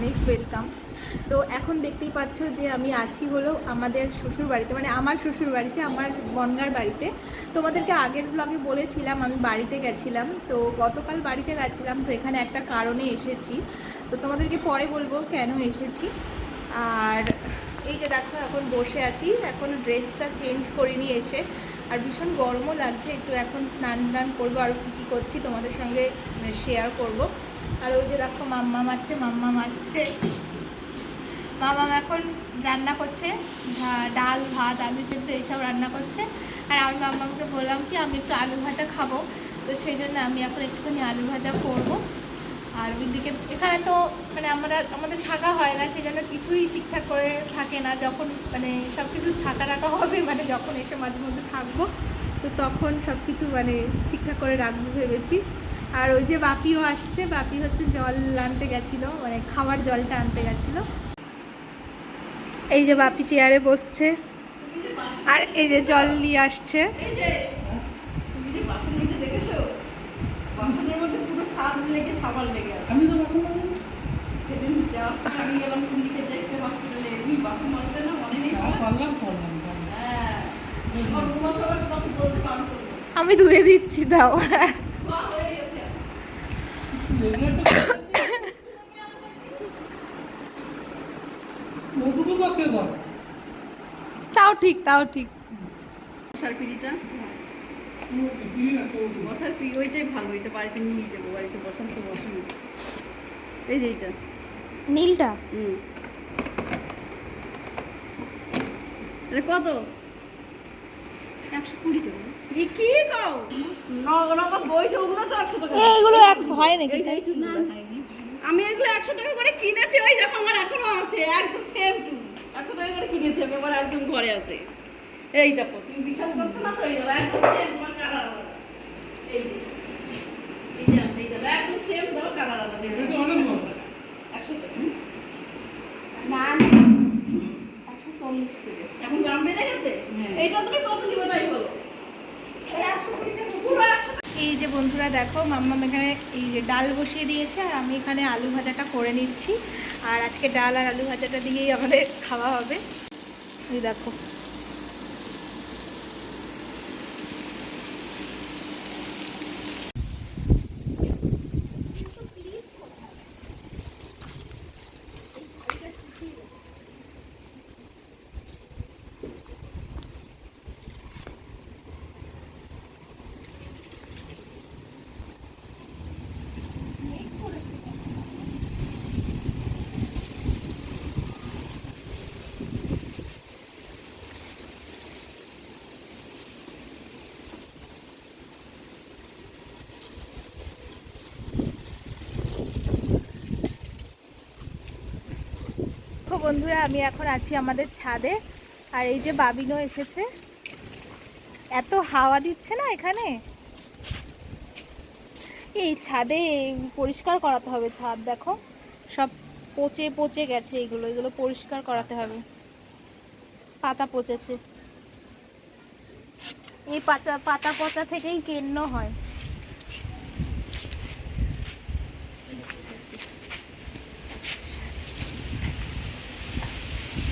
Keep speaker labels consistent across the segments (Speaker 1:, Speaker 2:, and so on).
Speaker 1: অনেক ওয়েলকাম তো এখন দেখতেই পাচ্ছ যে আমি আছি হলো আমাদের শ্বশুর বাড়িতে মানে আমার শ্বশুর বাড়িতে, আমার বনগার বাড়িতে। তোমাদেরকে আগের ব্লগে বলেছিলাম, আমি বাড়িতে গেছিলাম। তো গতকাল বাড়িতে গেছিলাম, তো এখানে একটা কারণে এসেছি। তো তোমাদেরকে পরে বলব কেন এসেছি। আর এই যে দেখো, এখন বসে আছি। এখন ড্রেসটা চেঞ্জ করিনি এসে। আর ভীষণ গরমও লাগছে, একটু এখন স্নান টান করব, আর কী কী করছি তোমাদের সঙ্গে শেয়ার করব। আর ওই যে দেখো মাম্মাম আছে, মাম্মাম আসছে। মামাম এখন রান্না করছে ডাল, ভাত, আলু সেদ্ধ এইসব রান্না করছে। আর আমি মাম্মামকে বললাম কি, আমি একটু আলু ভাজা খাব। তো সেই জন্য আমি এখন একটুখানি আলু ভাজা করব। আর ওইদিকে এখানে তো মানে আমরা, আমাদের থাকা হয় না, সেই জন্য কিছুই ঠিকঠাক করে থাকে না। যখন মানে সব কিছু থাকা রাখা হবে মানে যখন এসে মাঝে মধ্যে থাকব, তো তখন সব কিছু মানে ঠিকঠাক করে রাখব ভেবেছি। আর ওই যে বাপিও আসছে বাপি হচ্ছে জল আনতে গেছিল মানে খাওয়ার জলটা আনতে গেছিল। এই যে বাপি চেয়ারে বসছে আর এই যে জল নিয়ে আসছে।
Speaker 2: মনে। হ্যাঁ
Speaker 1: আমি ধুয়ে দিচ্ছি দাও
Speaker 2: বাহ, হয়ে গেছে
Speaker 3: লেগেছে। ওটুকু বা কে করে?
Speaker 1: তাও ঠিক তাও ঠিক।
Speaker 2: মশার পিড়িটা?
Speaker 3: না
Speaker 2: পিড়ি ওইটাই ভালো ওইটা বাড়িতে নিয়ে যাব বাড়িতে বসান তো বসান। এই যে এইটা।
Speaker 1: নীলটা?
Speaker 2: হুম। এটা কত? একশো কুড়ি টাকা। এ কি কও? নগদ বই যে ওগুলো তো একশো টাকা।
Speaker 1: এইগুলো এক হয় নাকি?
Speaker 2: এই টুলগুলো। আমি এগুলো একশো টাকা করে কিনেছি ওই দেখো আমার এখনও আছে একদম সেম টু। একশো টাকা করে কিনেছি আমি আমার একদম ঘরে আছে। এই দেখো তুমি বিশ্বাস করছ না তো? এই দেখো একদম সেম তোমার কালার আলাদা। এই এই দেখো একদম সেম দেখো কালার আলাদা। একশো টাকা।
Speaker 1: না একশো চল্লিশ
Speaker 2: এখন দাম বেড়ে গেছে?
Speaker 3: হ্যাঁ।
Speaker 2: এইটা তুমি কত নিবে তাই বলো
Speaker 1: এই যে বন্ধুরা দেখো মাম্মাম এখানে এই যে ডাল বসিয়ে দিয়েছে আর আমি এখানে আলু ভাজাটা করে নিচ্ছি। আর আজকে ডাল আর আলু ভাজাটা দিয়েই আমাদের খাওয়া হবে। এই দেখো। তো বন্ধুরা, আমি এখন আছি আমাদের ছাদে। আর এই যে বাবিনও এসেছে। এত হাওয়া দিচ্ছে না এখানে? এই ছাদে পরিষ্কার করাতে হবে ছাদ, দেখো। সব পচে পচে গেছে এগুলো এগুলো পরিষ্কার করাতে হবে। পাতা পচেছে। এই পাতা পাতা পচা থেকেই কেন্ন হয়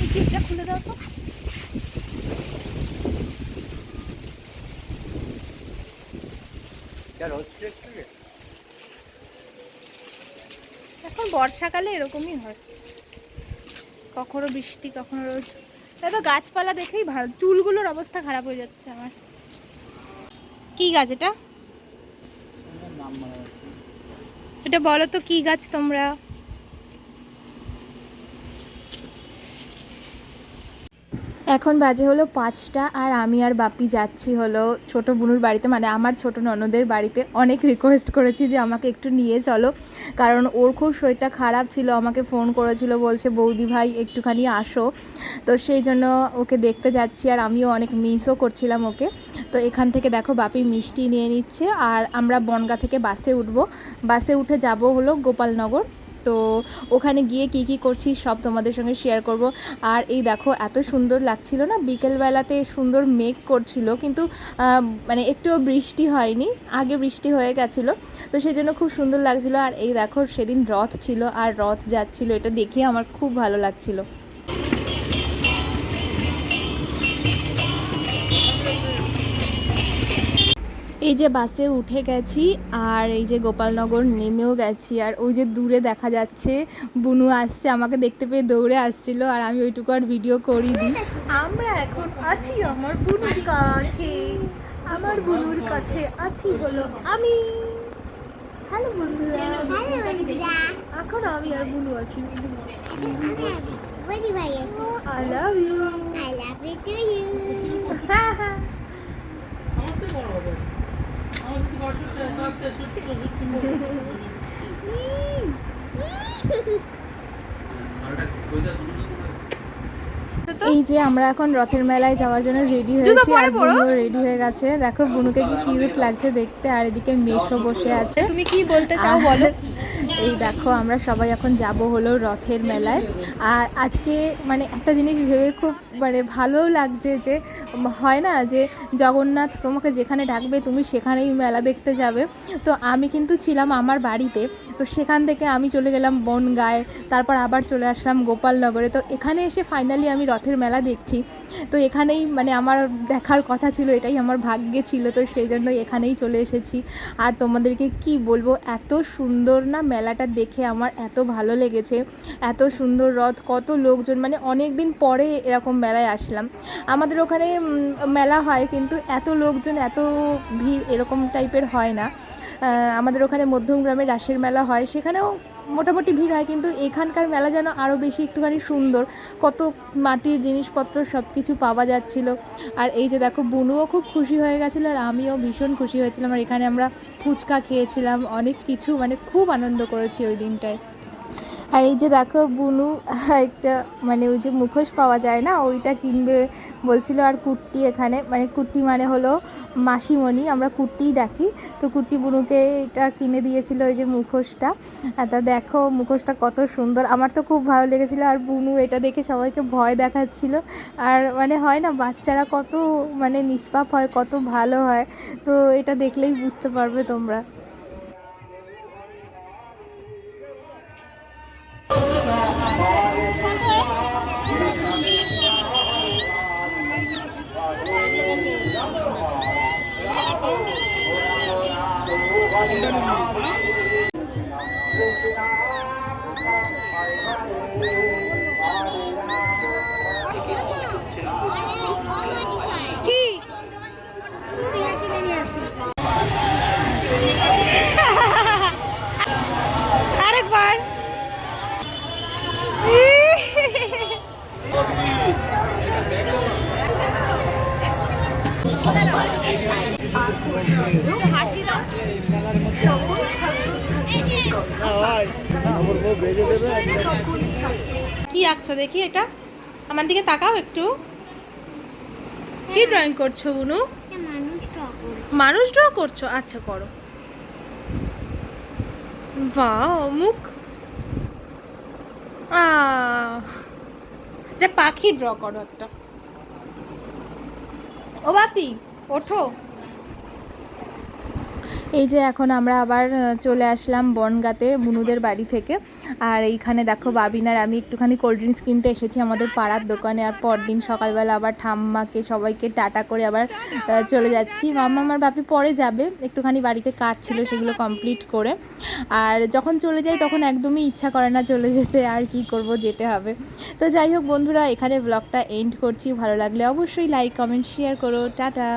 Speaker 1: এই গেটটা খুলে দাও তো। এখন বর্ষাকালে এরকমই হয়। কখনো বৃষ্টি কখনো রোদ। তাই তো গাছপালা দেখেই ভালো চুলগুলোর অবস্থা খারাপ হয়ে যাচ্ছে আমার। কি গাছ এটা। এটা বলো তো কি গাছ তোমরা? এখন বাজে হলো পাঁচটা আর আমি আর বাপি যাচ্ছি হলো ছোট বুনুর বাড়িতে। মানে আমার ছোট ননদের বাড়িতে অনেক রিকোয়েস্ট করেছি যে আমাকে একটু নিয়ে চলো। কারণ ওর খুব শরীরটা খারাপ ছিল, আমাকে ফোন করেছিল, বলছে, বৌদি ভাই, একটুখানি আসো। তো সেই জন্য ওকে দেখতে যাচ্ছি আর আমিও অনেক মিসও করছিলাম ওকে। তো এখান থেকে দেখো বাপি মিষ্টি নিয়ে নিচ্ছে আর আমরা বনগা থেকে বাসে উঠবো। বাসে উঠে যাব হলো গোপালনগর। তো ওখানে গিয়ে কি কি করছি সব তোমাদের সঙ্গে শেয়ার করব। আর এই দেখো, এত সুন্দর লাগছিল না? বিকেলবেলাতে সুন্দর মেঘ করছিল, কিন্তু মানে একটুও বৃষ্টি হয়নি, আগে বৃষ্টি হয়ে গেছিল, তো সেই জন্য খুব সুন্দর লাগছিল। আর এই দেখো, সেদিন রথ ছিল, আর রথ যাচ্ছিল, এটা দেখে আমার খুব ভালো লাগছিল। এই যে বাসে উঠে গেছি আর এই যে গোপালনগর নেমেও গেছি আর ওই যে দূরে দেখা যাচ্ছে বুনু আসছে আমাকে দেখতে পেয়ে দৌড়ে আসছিল আর আমি ওইটুকু আর ভিডিও করি দিই আমরা এখন আছি আমার বুনুর কাছে আমার বুনুর কাছে আছি হলো আমি। হ্যালো বন্ধুরা। এখন আমি আর বুনু আছি।
Speaker 4: I I love you
Speaker 3: তো বড় হবে আমার যদি সত্যি
Speaker 1: এই যে আমরা এখন রথের মেলায় যাওয়ার জন্য রেডি হয়েছি। আর বুনু রেডি হয়ে গেছে। দেখো বুনুকে কি কিউট লাগছে দেখতে। আর এদিকে মেশো বসে আছে।
Speaker 2: তুমি কি বলতে চাও বলো?
Speaker 1: এই দেখো আমরা সবাই এখন যাব হলো রথের মেলায়। আর আজকে মানে একটা জিনিস ভেবে খুব মানে ভালো লাগছে যে হয় না যে জগন্নাথ তোমাকে যেখানে ডাকবে তুমি সেখানেই মেলা দেখতে যাবে। তো আমি কিন্তু ছিলাম আমার বাড়িতে। তো সেখান থেকে আমি চলে গেলাম বনগায়, তারপর আবার চলে আসলাম গোপালনগরে। তো এখানে এসে ফাইনালি আমি রথের মেলা দেখছি। তো এখানেই মানে আমার দেখার কথা ছিল, এটাই আমার ভাগ্যে ছিল, তো সেই জন্য এখানেই চলে এসেছি। আর তোমাদেরকে কি বলব, এত সুন্দর না মেলাটা দেখে আমার এত ভালো লেগেছে। এত সুন্দর রথ, কত লোকজন মানে অনেক দিন পরে এরকম মেলায় আসলাম। আমাদের ওখানে মেলা হয়, কিন্তু এত লোকজন, এত ভিড় এরকম টাইপের হয় না। আমাদের ওখানে মধ্যম গ্রামে রাসের মেলা হয়। সেখানেও মোটামুটি ভিড় হয়, কিন্তু এখানকার মেলা যেন আরও বেশি একটুখানি সুন্দর। কত মাটির জিনিসপত্র সব কিছু পাওয়া যাচ্ছিল। আর এই যে দেখো, বুনুও খুব খুশি হয়ে গেছিল আর আমিও ভীষণ খুশি হয়েছিলাম। আর এখানে আমরা ফুচকা খেয়েছিলাম, অনেক কিছু মানে খুব আনন্দ করেছি ওই দিনটায়। আর এই যে দেখো বুনু, একটা মানে ওই যে মুখোশ পাওয়া যায় না, ওইটা কিনবে বলছিল আর কুর্তি এখানে মানে কুর্তি মানে হলো মাসিমণি, আমরা কুর্তিই ডাকি। তো কুর্তি বুনুকে এটা কিনে দিয়েছিল ওই যে মুখোশটা। তা দেখো মুখোশটা কত সুন্দর, আমার তো খুব ভালো লেগেছিলো। আর বুনু এটা দেখে সবাইকে ভয় দেখাচ্ছিল। আর মানে হয় না, বাচ্চারা কত মানে নিষ্পাপ হয়, কত ভালো হয়, তো এটা দেখলেই বুঝতে পারবে তোমরা।
Speaker 2: কি আঁকছো দেখি এটা? আমার দিকে তাকাও একটু। কি ড্রয়িং করছ, বুনু?
Speaker 4: মানুষ
Speaker 2: ড্র করছ? আচ্ছা করো। বা মুখ। এটা পাখি ড্র করো একটা। ও বাপি, ওঠো।
Speaker 1: এই যে এখন আমরা আবার চলে আসলাম বনগাতে বুনুদের বাড়ি থেকে। আর এইখানে দেখো বাবিনার আমি একটুখানি কোল্ড ড্রিঙ্কস কিনতে এসেছি আমাদের পাড়ার দোকানে। আর পরদিন সকালবেলা আবার ঠাম্মাকে, সবাইকে টাটা করে আবার চলে যাচ্ছি। মাম্মা আমার বাপি পরে যাবে, একটুখানি বাড়িতে কাজ ছিল সেগুলো কমপ্লিট করে। আর যখন চলে যাই তখন একদমই ইচ্ছা করে না চলে যেতে, আর কি করব, যেতে হবে। তো যাই হোক বন্ধুরা, এখানে ব্লগটা এন্ড করছি। ভালো লাগলে অবশ্যই লাইক কমেন্ট শেয়ার করো। টাটা!